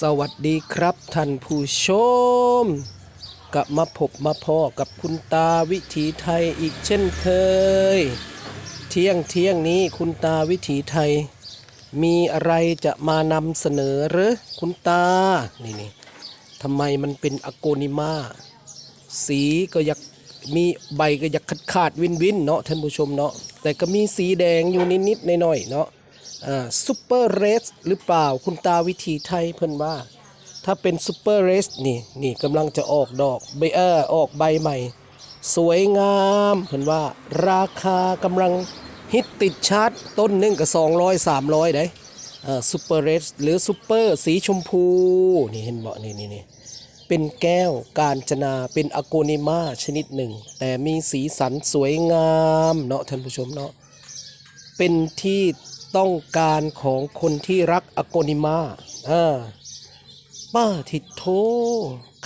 สวัสดีครับท่านผู้ชมกลับมาพบมาพอกับคุณตาวิถีไทยอีกเช่นเคย เที่ยงเที่ยงนี้คุณตาวิถีไทย มีอะไรจะมานำเสนอหรือคุณตา นี่นี่ทำไมมันเป็นอโกนิมา สีก็อยากมีใบก็อยากขาดขาดวินวินเนาะท่านผู้ชมเนาะแต่ก็มีสีแดงอยู่นิดๆหน่อยๆเนาะ อ่าซูเปอร์เรสหรือเปล่าคุณตาวิถีไทยเพิ่นว่า ถ้าเป็นซูเปอร์เรสนี่นี่กำลังจะออกดอกใบเออออกใบใหม่ สวยงามเพิ่นว่า ราคากำลังฮิตติดชาร์ตต้นหนึ่งก็200 300 ได้อ่าซูเปอร์เรสหรือซูเปอร์สีชมพู นี่เห็นบ่นี่นี่นี่เป็นแก้วกาญจนาเป็นอโกนิมาชนิดหนึ่ง แต่มีสีสันสวยงามเนาะท่านผู้ชมเนาะเป็นที่ ต้องการของคนที่รักอโกนิมาอ่าป้าทิดโท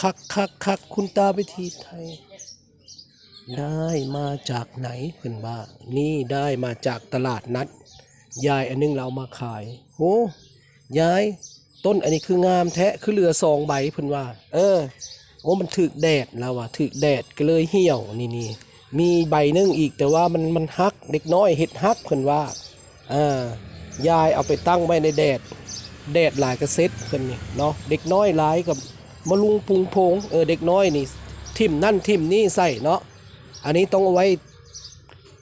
คักคักคักคุณตาวิธีไทย ได้มาจากไหนเพื่อนว่านี่ได้มาจากตลาดนัด ยายอันนึงเรามาขายโอ้ยาย ต้นอันนี้คืองามแท้คือเหลือสองใบเพิ่อนว่า เออโอ้มันถึกแดดแล้วว่ะถึกแดดก็เลยเหี่ยวนี่นี่มีใบหนึงอีกแต่ว่ามันมันฮักเด็กน้อยเห็ดฮักเพิ่อนว่า ยายเอาไปตั้งไว้ในแดด แดดหลายกระเซ็ตเพิ่นนี่เนาะเด็กน้อยหลายกับมะลุงพุงโพงเออเด็กน้อยนี่ทิ่มนั่นทิ่มนี่ใส่เนาะอันนี้ต้องเอาไว้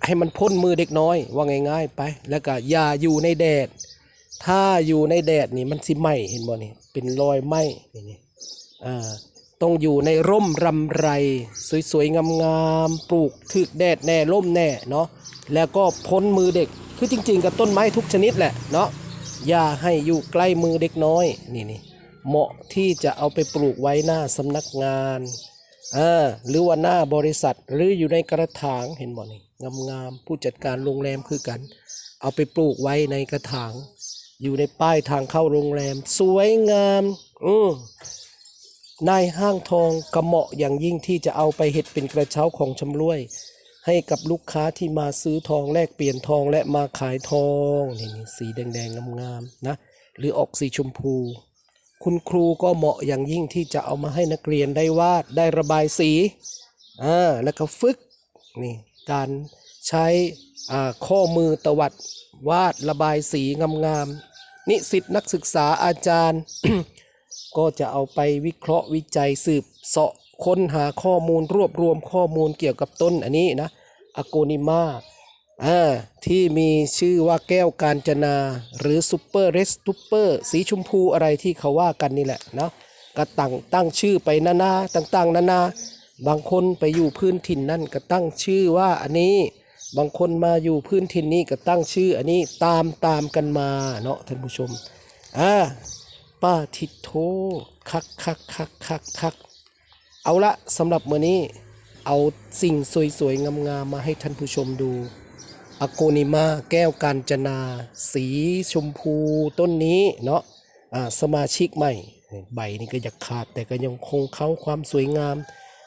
ให้มันพ้นมือเด็กน้อยว่าง่าย ๆ ไป แล้วก็อย่าอยู่ในแดด ถ้าอยู่ในแดดนี่มันสิไหมเห็นบ่นี่เป็นรอยไหมนี่นี่อ่า ต้องอยู่ในร่มรำไร สวยๆงามๆปลูกถึกแดดแน่ร่มแน่เนาะแล้วก็พ้นมือเด็กคือจริง ๆ กับต้นไม้ทุกชนิดแหละเนาะอย่าให้อยู่ใกล้มือเด็กน้อยนี่นี่เหมาะที่จะเอาไปปลูกไว้หน้าสำนักงานอ่าหรือว่าหน้าบริษัทหรืออยู่ในกระถางเห็นบ่นี่งามๆผู้จัดการโรงแรมคือกัน เอาไปปลูกไว้ในกระถาง อยู่ในป้ายทางเข้าโรงแรม สวยงามอืม นายห้างทองกระเหมาะอย่างยิ่งที่จะเอาไปเห็ดเป็นกระเช้าของชำร่วย ให้กับลูกค้าที่มาซื้อทองแลกเปลี่ยนทองและมาขายทองนี่นี่สีแดงๆงามๆนะ หรือออกสีชมพู คุณครูก็เหมาะอย่างยิ่งที่จะเอามาให้นักเรียนได้วาดได้ระบายสีอ่าแล้วก็ฝึกนี่การใช้อ่าข้อมือตวัดวาดระบายสีงามๆนิสิตนักศึกษาอาจารย์ ก็จะเอาไปวิเคราะห์วิจัยสืบเสาะค้นหาข้อมูลรวบรวมข้อมูลเกี่ยวกับต้นอันนี้นะอโกนิมาอ่าที่มีชื่อว่าแก้วกาญจนา หรือซูเปอร์เรสตูเปอร์สีชมพูอะไรที่เขาว่ากันนี่แหละเนาะก็ตั้งตั้งชื่อไปนานาต่างๆ นานา บางคนไปอยู่พื้นถิ่นนั่นก็ตั้งชื่อว่าอันนี้ บางคนมาอยู่พื้นถิ่นนี้ก็ตั้งชื่ออันนี้ตามตามกันมาเนาะท่านผู้ชมอ่า ป้าทิดโทคักคักคักคักคักเอาละสำหรับมื้อนี้ เอาสิ่งสวยๆ งามๆ มาให้ท่านผู้ชมดูอโกนิมาแก้วกาญจนา สีชมพูต้นนี้เนาะอ่าสมาชิกใหม่ ใบนี่ก็อยากขาดแต่ก็ยังคงเขาความสวยงาม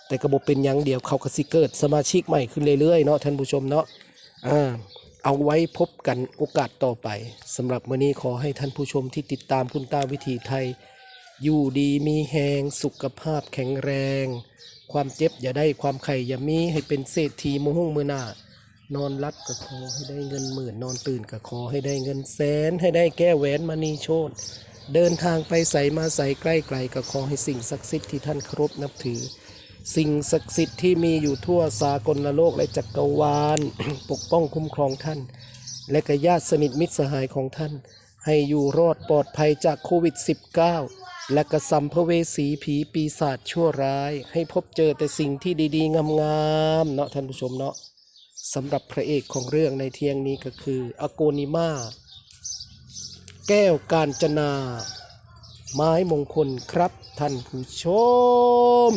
แต่กระบบเป็นอย่างเดียวเขาก็สิเกิดสมาชิกใหม่ขึ้นเรื่อยๆเนาะท่านผู้ชมเนาะอ่า เอาไว้พบกันโอกาสต่อไปสำหรับวันนี้ขอให้ท่านผู้ชมที่ติดตามคุณตาวิถีไทย อยู่ดีมีแหงสุขภาพแข็งแรง ความเจ็บอย่าได้ความไข่อย่ามีให้เป็นเศรษฐีมุ่งมือหน้านอนรับก็ขอให้ได้เงินหมื่นนอนตื่นก็ขอให้ได้เงินแสน ให้ได้แก้แหวนมณีโชตเดินทางไปใส่มาใส่ใกล้ไกลก็ขอให้สิ่งศักดิ์สิทธิ์ที่ท่านเคารพนับถือ สิ่งศักดิ์สิทธิ์ที่มีอยู่ทั่วสากลโลกและจักรวาล ปกป้องคุ้มครองท่าน และกญาติสนิทมิตรสหายของท่าน ให้อยู่รอดปลอดภัยจากโควิด -19 และกระสัมภเวสีผีปีศาจชั่วร้าย ให้พบเจอแต่สิ่งที่ดีๆ งามๆเนาะท่านผู้ชมเนาะสำหรับพระเอกของเรื่องในเที่ยงนี้ก็คืออโกนิมาแก้วกาญจนา ไม้มงคลครับท่านผู้ชม